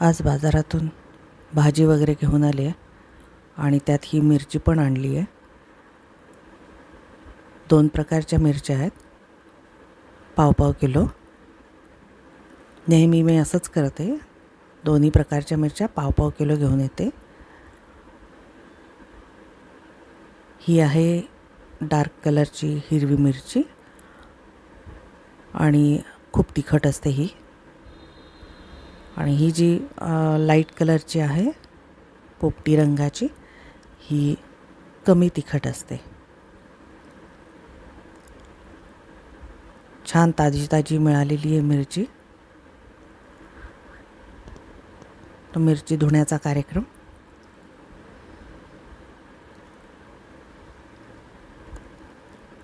आज बाजारातून भाजी वगैरे घेऊन आली आहे आणि त्यात ही मिरची पण आणली आहे. दोन प्रकारच्या मिरच्या आहेत. पाव पाव किलो. नेहमी मी असंच करते. दोन्ही प्रकारच्या मिरच्या पाव पाव किलो घेऊन येते. ही आहे डार्क कलरची हिरवी मिरची आणि खूप तिखट असते ही. आणि ही जी लाइट कलरची आहे पोपटी रंगाची ही कमी तिखट असते. छान ताजी ताजी मिळालेली आहे मिरची. तो मिरची धुण्याचा कार्यक्रम.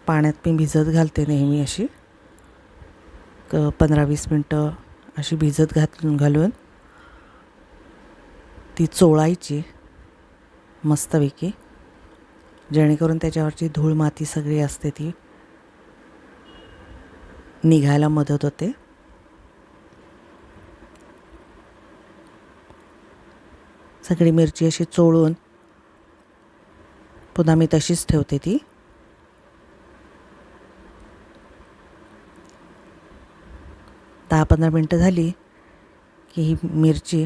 पाण्यात मी भिजत घालते नेहमी अशी. क पंधरा वीस मिनटं अशी भिजत घातून घालून ती चोळायची मस्तपैकी. जेणेकरून त्याच्यावरची धूळ माती सगळी असते ती. निघायला मदत होते. सगळी मिरची अशी चोळून पुन्हा मी तशीच ठेवते ती. दहा पंधरा मिनटं झाली की ही मिरची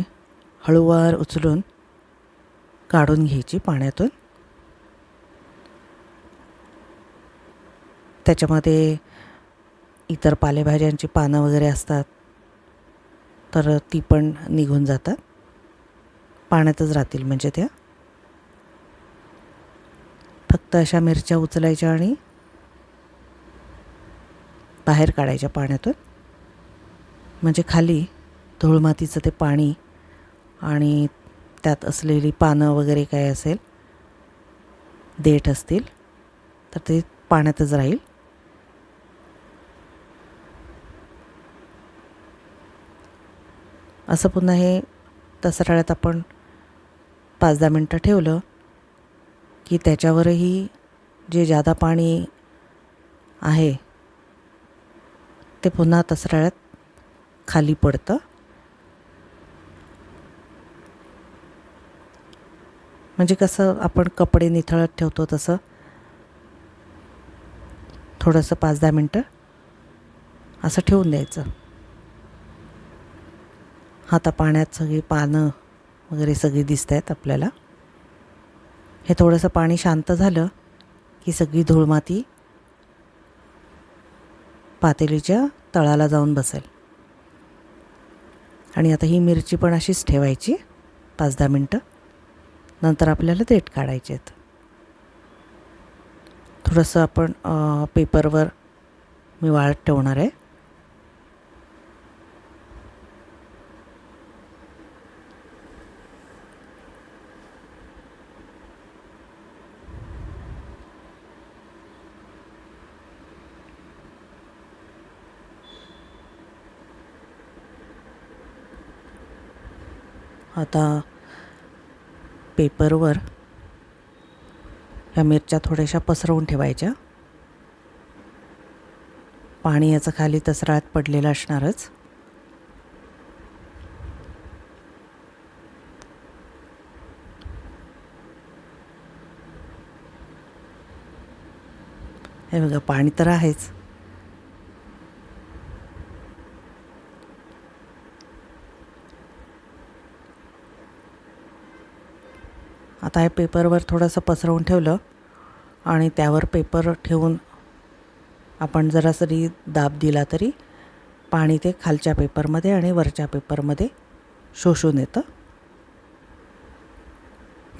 हळूवार उचलून काढून घ्यायची पाण्यातून. त्याच्यामध्ये इतर पालेभाज्यांची पानं वगैरे असतात तर ती पण निघून जातात. पाण्यातच राहतील म्हणजे त्या. फक्त अशा मिरच्या उचलायच्या आणि बाहेर काढायच्या पाण्यातून. म्हणजे खाली धूळमातीचं ते पाणी आणि त्यात असलेली पानं वगैरे काय असेल देठ असतील तर ते पाण्यातच राहील. असं पुन्हा हे तसराळ्यात आपण पाच दहा मिनटं ठेवलं की त्याच्यावरही जे जादा पाणी आहे ते पुन्हा तसराळ्यात खाली पडतं. म्हणजे कसं आपण कपडे निथळत ठेवतो तसं. थोडंसं पाच दहा मिनटं असं ठेवून द्यायचं. आता पाण्यात सगळी पानं वगैरे सगळी दिसत आहेत आपल्याला. हे थोडंसं पाणी शांत झालं की सगळी धूळमाती पातेलीच्या तळाला जाऊन बसेल. आणि आता ही मिरची पण अशीच ठेवायची पाच दहा मिनटं. नंतर आपल्याला देठ काढायचे आहेत. थोडंसं आपण पेपरवर मी वाळत ठेवणार आहे. आता पेपरवर ह्या मिरच्या थोड्याशा पसरवून ठेवायच्या. पाणी याचं खाली तसराळ्यात पडलेलं असणारच. हे बघा पाणी तर आहेच. आता हे पेपरवर थोडंसं पसरवून ठेवलं आणि त्यावर पेपर ठेवून आपण जरा जरी दाब दिला तरी पाणी ते खालच्या पेपरमध्ये आणि वरच्या पेपरमध्ये शोषून येतं.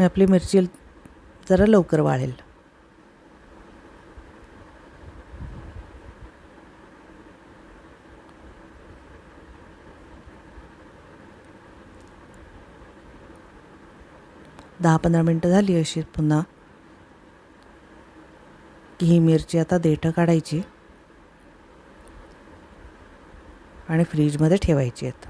आपली मिरची जरा लवकर वाळेल. दहा पंधरा मिनटं झाली अशी पुन्हा. की ही मिरची आता देठं काढायची. आणि फ्रीजमध्ये ठेवायची आहेत.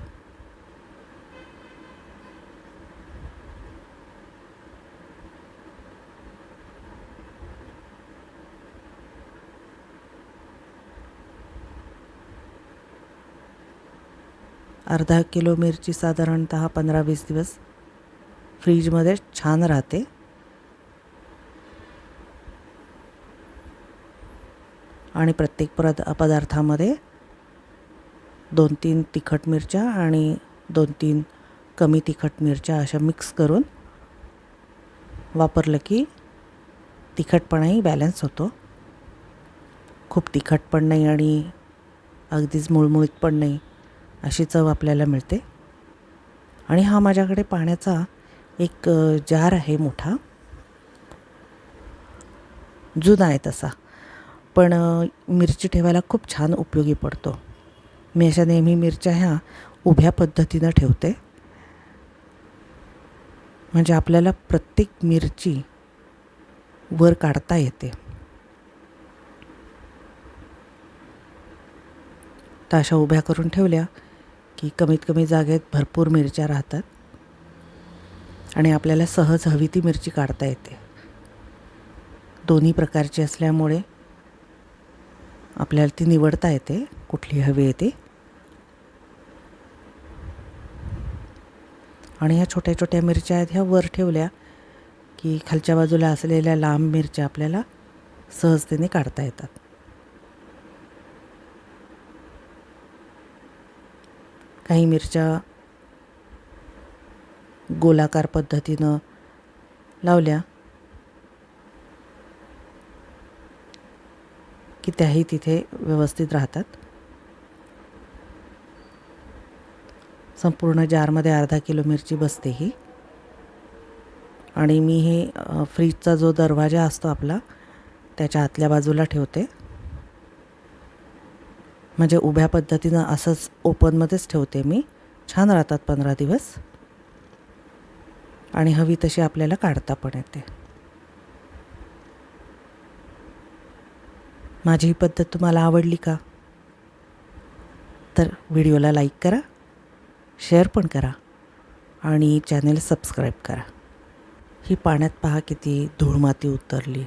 अर्धा किलो मिरची साधारणतः पंधरा वीस दिवस फ्रीजमध्ये छान राहते. आणि प्रत्येक पद पदार्थामध्ये दोन तीन तिखट मिरच्या आणि दोन तीन कमी तिखट मिरच्या अशा मिक्स करून वापरलं की तिखटपणाही बॅलन्स होतो. खूप तिखट पण नाही आणि अगदीच मुळमुळीत पण नाही अशी चव आपल्याला मिळते. आणि हा माझ्याकडे पाण्याचा एक जार आहे मोठा. जुना आहे तसा. पण मिरची ठेवायला खूप छान उपयोगी पडतो. मी अशा नेहमी मिरच्या ह्या उभ्या पद्धतीनं ठेवते. म्हणजे आपल्याला प्रत्येक मिरची वर काढता येते. तर अशा उभ्या करून ठेवल्या की कमीत कमी जागेत भरपूर मिरच्या राहतात. आणि आपल्याला सहज हवी ती मिरची काढता येते. दोन्ही प्रकारची असल्यामुळे आपल्याला ती निवडता येते कुठली हवी येते आणि ह्या छोट्या छोट्या मिरच्या आहेत ह्या वर ठेवल्या की खालच्या बाजूला असलेल्या लांब मिरच्या आपल्याला सहजतेने काढता येतात. काही मिरच्या गोलाकार पद्धतीनं लावल्या की त्याही तिथे व्यवस्थित राहतात. संपूर्ण जारमध्ये अर्धा किलो मिरची बसते ही. आणि मी हे फ्रीजचा जो दरवाजा असतो आपला त्याच्या आतल्या बाजूला ठेवते. म्हणजे उभ्या पद्धतीनं असंच ओपनमध्येच ठेवते मी. छान राहतात पंधरा दिवस. आणि हवी तशी आपल्याला काढता पण येते. माझी ही पद्धत तुम्हाला आवडली का? तर व्हिडिओला लाईक करा शेअर पण करा आणि चॅनेल सबस्क्राईब करा. ही पाण्यात पहा किती धूळ माती उतरली.